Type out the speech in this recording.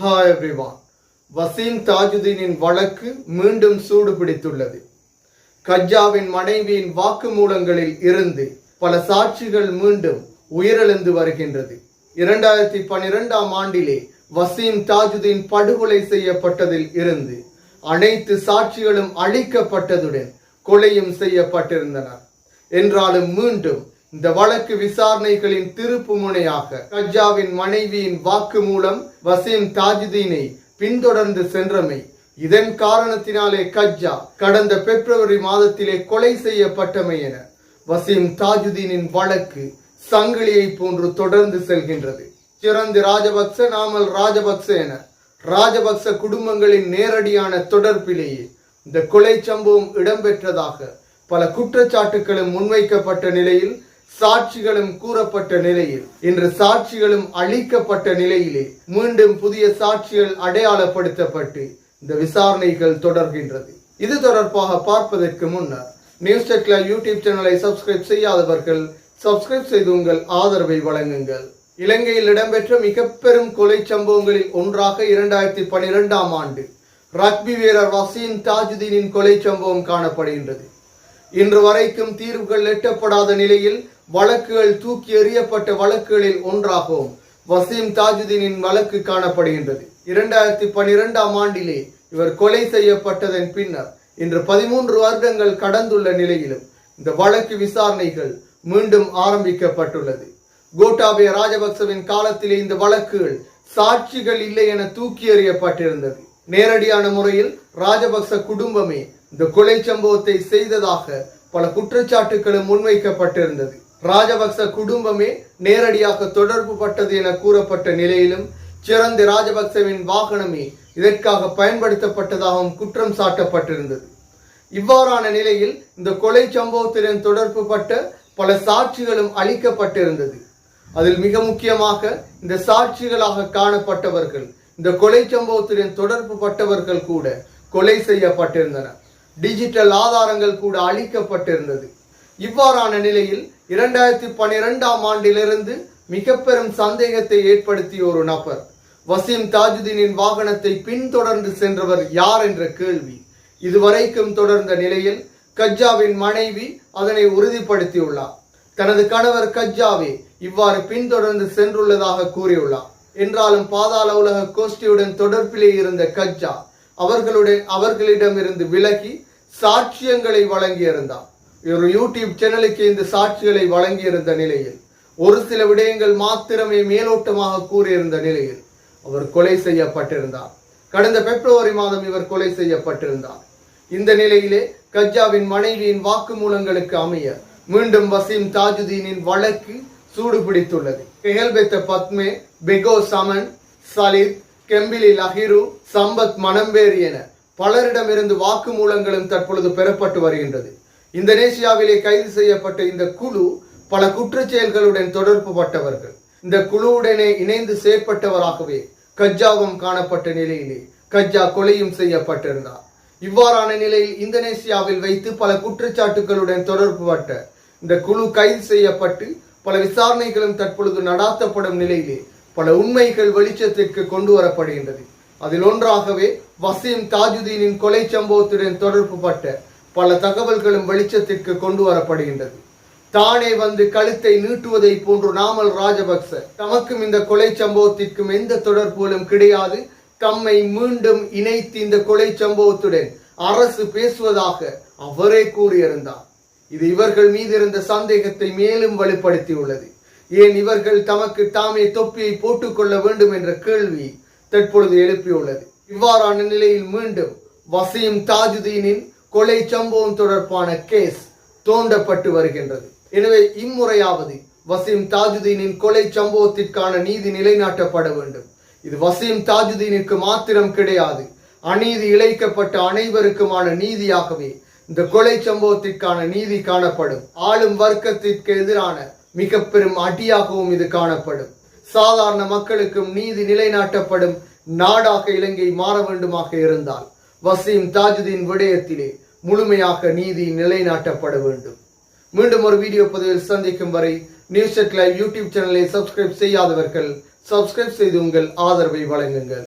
Hi everyone Wasim தாஜுதீனின் வழக்கு மீண்டும் சூடு பிடித்துள்ளது கஜ்ஜாவின் மனைவியின் வாக்குமூலங்களில் இருந்து பல சாட்சிகள் மீண்டும் உயிரிழந்து வருகின்றது. இரண்டாயிரத்தி பனிரெண்டாம் ஆண்டிலே வசீம் தாஜுதீன் படுகொலை செய்யப்பட்டதில் இருந்து அனைத்து சாட்சிகளும் அழிக்கப்பட்டதுடன் கொலையும் செய்யப்பட்டிருந்தனர். என்றாலும் மீண்டும் இந்த வழக்கு விசாரணைகளின் திருப்பு முனையாக கஜ்ஜாவின் மனைவியின் வாக்கு மூலம் வசீம் தாஜுதீனை பின்தொடர்ந்து சென்றமை. இதன் காரணத்தினாலே கஜ்ஜா கடந்த பிப்ரவரி மாதத்திலே கொலை செய்யப்பட்டமை என வசீம் தாஜுதீனின் வழக்கு சங்கிலியை போன்று தொடர்ந்து செல்கின்றது. சிறந்து ராஜபக்ச நாமல் ராஜபக்ச என ராஜபக்ச குடும்பங்களின் நேரடியான தொடர்பிலேயே இந்த கொலை சம்பவம் இடம்பெற்றதாக பல குற்றச்சாட்டுகளும் முன்வைக்கப்பட்ட நிலையில் சாட்சிகளும் கூறப்பட்ட நிலையில் இன்று சாட்சிகளும் அழிக்கப்பட்ட நிலையிலே மீண்டும் புதிய சாட்சிகள் அடையாளப்படுத்தப்பட்டு இந்த விசாரணைகள் தொடர்கின்றது. இது தொடர்பாக பார்ப்பதற்கு முன்னர் நியூஸ் டெக்ல யூடியூப் சேனலை சப்ஸ்கிரைப் செய்யாதவர்கள் சப்ஸ்கிரைப் செய்து உங்கள் ஆதரவை வழங்குங்கள். இலங்கையில் இடம்பெற்ற மிக பெரும் கொலை சம்பவங்களில் ஒன்றாக இரண்டாயிரத்தி பனிரெண்டாம் ஆண்டு ரக்பி வீரர் வசீம் தாஜுதீனின் கொலை சம்பவம் காணப்படுகின்றது. இன்று வரைக்கும் தீர்வுகள் எட்டப்படாத நிலையில் வழக்குகள் தூக்கி எறியப்பட்ட வழக்குகளில் ஒன்றாகவும் வசீம் தாஜுதீனின் வழக்கு காணப்படுகின்றது. இரண்டாயிரத்தி பனிரெண்டாம் ஆண்டிலே இவர் கொலை செய்யப்பட்டதன் பின்னர் இன்று பதிமூன்று வருடங்கள் கடந்துள்ள நிலையிலும் இந்த வழக்கு விசாரணைகள் மீண்டும் ஆரம்பிக்கப்பட்டுள்ளது. கோட்டாபய ராஜபக்சவின் காலத்திலே இந்த வழக்குகள் சாட்சிகள் இல்லை என தூக்கி எறியப்பட்டிருந்தது. நேரடியான முறையில் ராஜபக்ச குடும்பமே இந்த கொலை சம்பவத்தை செய்ததாக பல குற்றச்சாட்டுகளும் முன்வைக்கப்பட்டிருந்தது. ராஜபக்ச குடும்பமே நேரடியாக தொடர்பு பட்டது என கூறப்பட்ட நிலையிலும் சிறந்த ராஜபக்சவின் வாகனமே இதற்காக பயன்படுத்தப்பட்டதாகவும் குற்றம் சாட்டப்பட்டிருந்தது. இவ்வாறான நிலையில் இந்த கொலை சம்பவத்துடன் தொடர்பு பட்ட பல சாட்சிகளும் அளிக்கப்பட்டிருந்தது. அதில் மிக முக்கியமாக இந்த சாட்சிகளாக காணப்பட்டவர்கள் இந்த கொலை சம்பவத்துடன் தொடர்பு பட்டவர்கள் கூட கொலை செய்யப்பட்டிருந்தனர். டிஜிட்டல் ஆதாரங்கள் கூட அளிக்கப்பட்டிருந்தது. இவ்வாறான நிலையில் இரண்டாயிரத்தி பன்னிரெண்டாம் ஆண்டிலிருந்து மிக பெரும் சந்தேகத்தை ஏற்படுத்திய ஒரு நபர் வசீம் தாஜுதீனின் வாகனத்தை பின்தொடர்ந்து சென்றவர் யார் என்ற கேள்வி இதுவரைக்கும் தொடர்ந்த நிலையில் கஜ்ஜாவின் மனைவி அதனை உறுதிப்படுத்தியுள்ளார். தனது கணவர் கஜ்ஜாவே இவ்வாறு பின்தொடர்ந்து சென்றுள்ளதாக கூறியுள்ளார். என்றாலும் பாதாள உலக கோஷ்டியுடன் தொடர்பிலே இருந்த கஜ்ஜா அவர்களுடன் அவர்களிடமிருந்து விலகி சாட்சியங்களை வழங்கியிருந்தார். ஒரு யூடியூப் சேனலுக்கு இந்த சாட்சிகளை வழங்கியிருந்த நிலையில் ஒரு சில விடயங்கள் மாத்திரமே மேலோட்டமாக கூறியிருந்த நிலையில் அவர் கொலை செய்யப்பட்டிருந்தார். கடந்த பிப்ரவரி மாதம் இவர் கொலை செய்யப்பட்டிருந்தார். இந்த நிலையிலே கஜ்ஜாவின் மனைவியின் வாக்குமூலங்களுக்கு அமைய மீண்டும் வசீம் தாஜுதீனின் வழக்கு சூடு பிடித்துள்ளது கெஹல்பெத்த பத்மே பெகோ சமன் சலித் கெம்பிலி லஹிரு சம்பத் மனம்பேரி என பலரிடமிருந்து வாக்குமூலங்களும் தற்பொழுது பெறப்பட்டு வருகின்றது. இந்தோனேஷியாவிலே கைது செய்யப்பட்ட இந்த குழு பல குற்றச்செயல்களுடன் தொடர்பு பட்டவர்கள் இந்த குழுவுடனே இணைந்து செயற்பட்டவராகவே கஜ்ஜாவும் காணப்பட்ட நிலையிலே கஜ்ஜா கொலையும் செய்யப்பட்டிருந்தார். இவ்வாறான நிலையில் இந்தோனேசியாவில் வைத்து பல குற்றச்சாட்டுகளுடன் தொடர்பு பட்ட இந்த குழு கைது செய்யப்பட்டு பல விசாரணைகளும் தற்பொழுது நடாத்தப்படும் நிலையிலே பல உண்மைகள் வெளிச்சத்திற்கு கொண்டு வரப்படுகின்றது. அதில் ஒன்றாகவே வசீம் தாஜுதீனின் கொலை சம்பவத்துடன் தொடர்பு பட்ட பல தகவல்களும் வெளிச்சத்திற்கு கொண்டு வரப்படுகின்றது. தானே வந்து கழுத்தை நீட்டுவதை போன்று நாமல் ராஜபக்ச. தமக்கும் இந்த கொலை சம்பவத்திற்கும் எந்த தொடர்புகளும் கிடையாது. தம்மை மீண்டும் இணைத்து இந்த கொலை சம்பவத்துடன் அரசு பேசுவதாக அவரே கூறியிருந்தார். இது இவர்கள் மீது இருந்த சந்தேகத்தை மேலும் வலுப்படுத்தியுள்ளது. ஏன் இவர்கள் தமக்கு தாமே தொப்பியை போட்டுக்கொள்ள வேண்டும் என்ற கேள்வி தற்பொழுது எழுப்பியுள்ளது. இவ்வாறான நிலையில் மீண்டும் வசீம் தாஜுதீனின் கொலை சம்பவம் தொடர்பான கேஸ் தோண்டப்பட்டு வருகின்றது. எனவே இம்முறையாவது வசீம் தாஜுதீனின் கொலை சம்பவத்திற்கான நீதி நிலைநாட்டப்பட வேண்டும். இது வசீம் தாஜுதீனுக்கு மாத்திரம் கிடையாது. அநீதி இழைக்கப்பட்ட அனைவருக்குமான நீதியாகவே இந்த கொலை சம்பவத்திற்கான நீதி காணப்படும். ஆளும் வர்க்கத்திற்கு எதிரான மிக பெரும் அடியாகவும் இது காணப்படும். சாதாரண மக்களுக்கும் நீதி நிலைநாட்டப்படும் நாடாக இலங்கை மாற வேண்டுமாக இருந்தால் வசீம் தாஜுதீன் விடயத்திலே முழுமையாக நீதி நிலைநாட்டப்பட வேண்டும். மீண்டும் ஒரு வீடியோ பதிவில் சந்திக்கும் வரை நியூஸ் செட் லைவ் யூடியூப் சேனலை சப்ஸ்கிரைப் செய்யாதவர்கள் சப்ஸ்கிரைப் செய்து உங்கள் ஆதரவை வழங்குங்கள்.